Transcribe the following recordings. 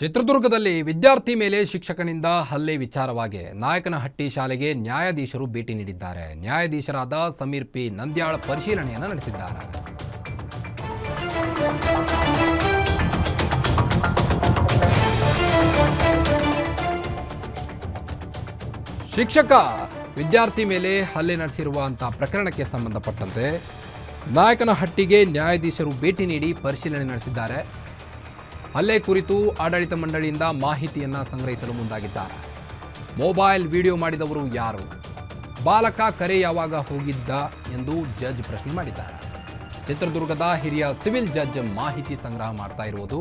ಚಿತ್ರದುರ್ಗದಲ್ಲಿ ವಿದ್ಯಾರ್ಥಿ ಮೇಲೆ ಶಿಕ್ಷಕನಿಂದ ಹಲ್ಲೆ ವಿಚಾರವಾಗಿ ನಾಯಕನಹಟ್ಟಿ ಶಾಲೆಗೆ ನ್ಯಾಯಾಧೀಶರು ಭೇಟಿ ನೀಡಿದ್ದಾರೆ. ನ್ಯಾಯಾಧೀಶರಾದ ಸಮೀರ್ ಪಿ. ನಂದ್ಯಾಳ್ ಪರಿಶೀಲನೆಯನ್ನು ನಡೆಸಿದ್ದಾರೆ. ಶಿಕ್ಷಕ ವಿದ್ಯಾರ್ಥಿ ಮೇಲೆ ಹಲ್ಲೆ ನಡೆಸಿರುವಂತಹ ಪ್ರಕರಣಕ್ಕೆ ಸಂಬಂಧಪಟ್ಟಂತೆ ನಾಯಕನಹಟ್ಟಿಗೆ ನ್ಯಾಯಾಧೀಶರು ಭೇಟಿ ನೀಡಿ ಪರಿಶೀಲನೆ ನಡೆಸಿದ್ದಾರೆ. ಹಲ್ಲೆ ಕುರಿತು ಆಡಳಿತ ಮಂಡಳಿಯಿಂದ ಮಾಹಿತಿಯನ್ನ ಸಂಗ್ರಹಿಸಲು ಮುಂದಾಗಿದ್ದಾರೆ. ಮೊಬೈಲ್ ವಿಡಿಯೋ ಮಾಡಿದವರು ಯಾರು? ಬಾಲಕ ಕರೆ ಯಾವಾಗ ಹೋಗಿದ್ದ ಎಂದು ಜಡ್ಜ್ ಪ್ರಶ್ನೆ ಮಾಡಿದ್ದಾರೆ. ಚಿತ್ರದುರ್ಗದ ಹಿರಿಯ ಸಿವಿಲ್ ಜಡ್ಜ್ ಮಾಹಿತಿ ಸಂಗ್ರಹ ಮಾಡ್ತಾ ಇರುವುದು.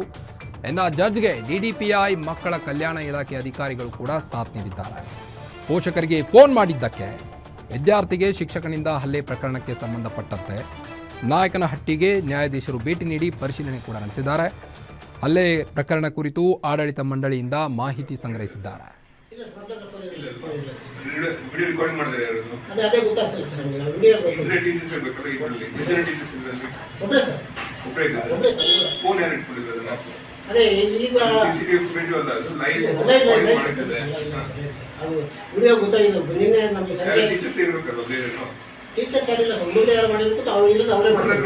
ಇನ್ನು ಜಡ್ಜ್ಗೆ ಡಿಡಿಪಿಐ ಮಕ್ಕಳ ಕಲ್ಯಾಣ ಇಲಾಖೆ ಅಧಿಕಾರಿಗಳು ಕೂಡ ಸಾಥ್ ನೀಡಿದ್ದಾರೆ. ಪೋಷಕರಿಗೆ ಫೋನ್ ಮಾಡಿದ್ದಕ್ಕೆ ವಿದ್ಯಾರ್ಥಿಗೆ ಶಿಕ್ಷಕನಿಂದ ಹಲ್ಲೆ ಪ್ರಕರಣಕ್ಕೆ ಸಂಬಂಧಪಟ್ಟಂತೆ ನಾಯಕನಹಟ್ಟಿಗೆ ನ್ಯಾಯಾಧೀಶರು ಭೇಟಿ ನೀಡಿ ಪರಿಶೀಲನೆ ಕೂಡ ನಡೆಸಿದ್ದಾರೆ. ಹಲ್ಲೆ ಪ್ರಕರಣ ಕುರಿತು ಆಡಳಿತ ಮಂಡಳಿಯಿಂದ ಮಾಹಿತಿ ಸಂಗ್ರಹಿಸಿದ್ದಾರೆ. ಮಾಡಿದ್ರೆ ಟೀಚರ್ಸ್ ಯಾರಿಲ್ಲ ಸರ್ ಹುಡುಗರು ಯಾರು ಮಾಡಿರ್ಬೇಕು ಅವ್ರು ಇಲ್ಲದ ಅವರೇ ಮಾಡ್ತಾರೆ.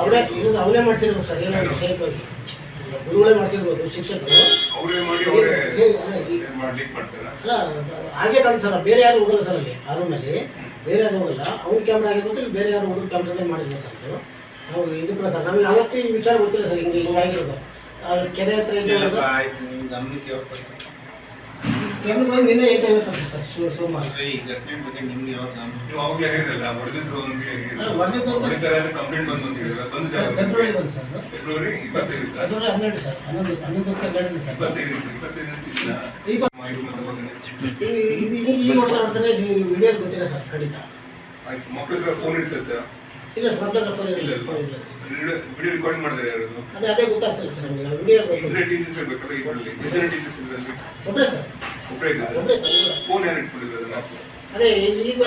ಅವರೇ ಇಲ್ಲದ ಅವರೇ ಮಾಡ್ಸಿರ್ಬೇಕು ಸರ್ ಏನಾದ್ರು ಸೇಫ್ ಆಗಿ ಗುರುಗಳೇ ಮಾಡ್ಸಿರ್ಬೋದು ಶಿಕ್ಷಕರು. ಅವರೇ ಅವರೇ ಅಲ್ಲ, ಹಾಗೆ ಕಾಣ ಸರ್ ಬೇರೆ ಯಾರು ಹೋಗಲ್ಲ ಸರ್ ಅಲ್ಲಿ ಆ ರೂಮಲ್ಲಿ ಬೇರೆ ಯಾರು ಹೋಗಲ್ಲ. ಅವ್ನ ಕ್ಯಾಮ್ರಾ ಆಗಿರ್ಬೋದು ಇಲ್ಲಿ ಬೇರೆ ಯಾರು ಹುಡುಗ ಕ್ಯಾಮ್ರಾದಲ್ಲಿ ಮಾಡಿದ್ರು ಸರ್ ನಾವು ಇದು ಪ್ರಕಾರ ನಮಗೆ ಅವತ್ತಿನ ವಿಚಾರ ಗೊತ್ತಿಲ್ಲ ಸರ್ ಹಿಂಗೆ ಹಿಂಗಾಗಿರೋದು ಆ ಕೆರೆ ಹತ್ರ ಇದ್ದಾಗ ಆಯ್ತು ದಿನ ನಿನ್ನೆ ಎಂಟು ಐವತ್ತು ಸರ್ ಸೋ ಸೋಮವಾರ. ಅಂದ್ರೆ ಈ ಘಟನೆ ಬಗ್ಗೆ ನಿಮ್ಗೆ ಯಾವಾಗ ಗಮನ ನೀವು ಅವಾಗಲೇ ಹೇಳಿದ್ರಲ್ಲ ಹೊಡೆದಿದ್ರು ಅಂತ ಅಲ್ಲ, ಹೊಡೆದಿದ್ದು ಅಂತ- ಹೊಡಿತಾರೆ ಅಂತ ಕಂಪ್ಲೇಂಟ್ ಬಂದು ಅಂತ ಹೇಳಿದ್ರೆ ಬಂದಿದ್ದಾರೆ ಫೆಬ್ರವರಿ ಬಂದು ಸರ್ ಫೆಬ್ರವರಿ ಇಪ್ಪತ್ತೈದು ಫೆಬ್ರವರಿ ಹನ್ನೆರಡು ಸರ್ ಹನ್ನೊಂದು ಹನ್ನೊಂದಕ್ಕೆ ಹನ್ನೆರಡು ಸರ್. ಇಪ್ಪತ್ತೈದು ಇಪ್ಪತ್ತೈದು ದಿನ ಈಗ ಮಾಹಿತಿ ಮತ್ತೆ ಈ- ಇದು ಹಿಂಗೆ ಈಗ ನೋಡ್ತಾ ನೋಡ್ತಾನೆ ವಿಡಿಯೋ ಗೊತ್ತಿಲ್ಲ ಸರ್ ಖಂಡಿತ. ಆಯ್ತು ಮಕ್ಕಳ ಹತ್ರ ಫೋನ್ ಇರ್ತದೆ ಇಲ್ಲ ಸರ್ ಫೋಟೋಗ್ರಾಫರ್ ಇಲ್ಲ ಇಲ್ಲ ಸರ್ ವಿಡಿಯೋ ರೆಕಾರ್ಡ್ ಮಾಡಿದ್ರೆ ಯಾರು ಅದೇ ಅದೇ ಗೊತ್ತಾಗ್ತಿಲ್ಲ ಸರ್ ನಮಗೆ ವಿಡಿಯೋ ಗೊತ್ತಿಲ್ಲ. ಟೀಚರ್ಸ್ ಇರ್ಬೇಕಾದ್ರೆ ಇದರಲ್ಲಿ ಟೀಚರ್ಸ್ ಇದರಲ್ಲಿ? ಸರ್. ಒಬ್ಬರೇ ಫೋನ್ ಯಾರು ಇಟ್ಕೊಂಡಿದ್ದಾರೆ ಅದೇ ಈಗ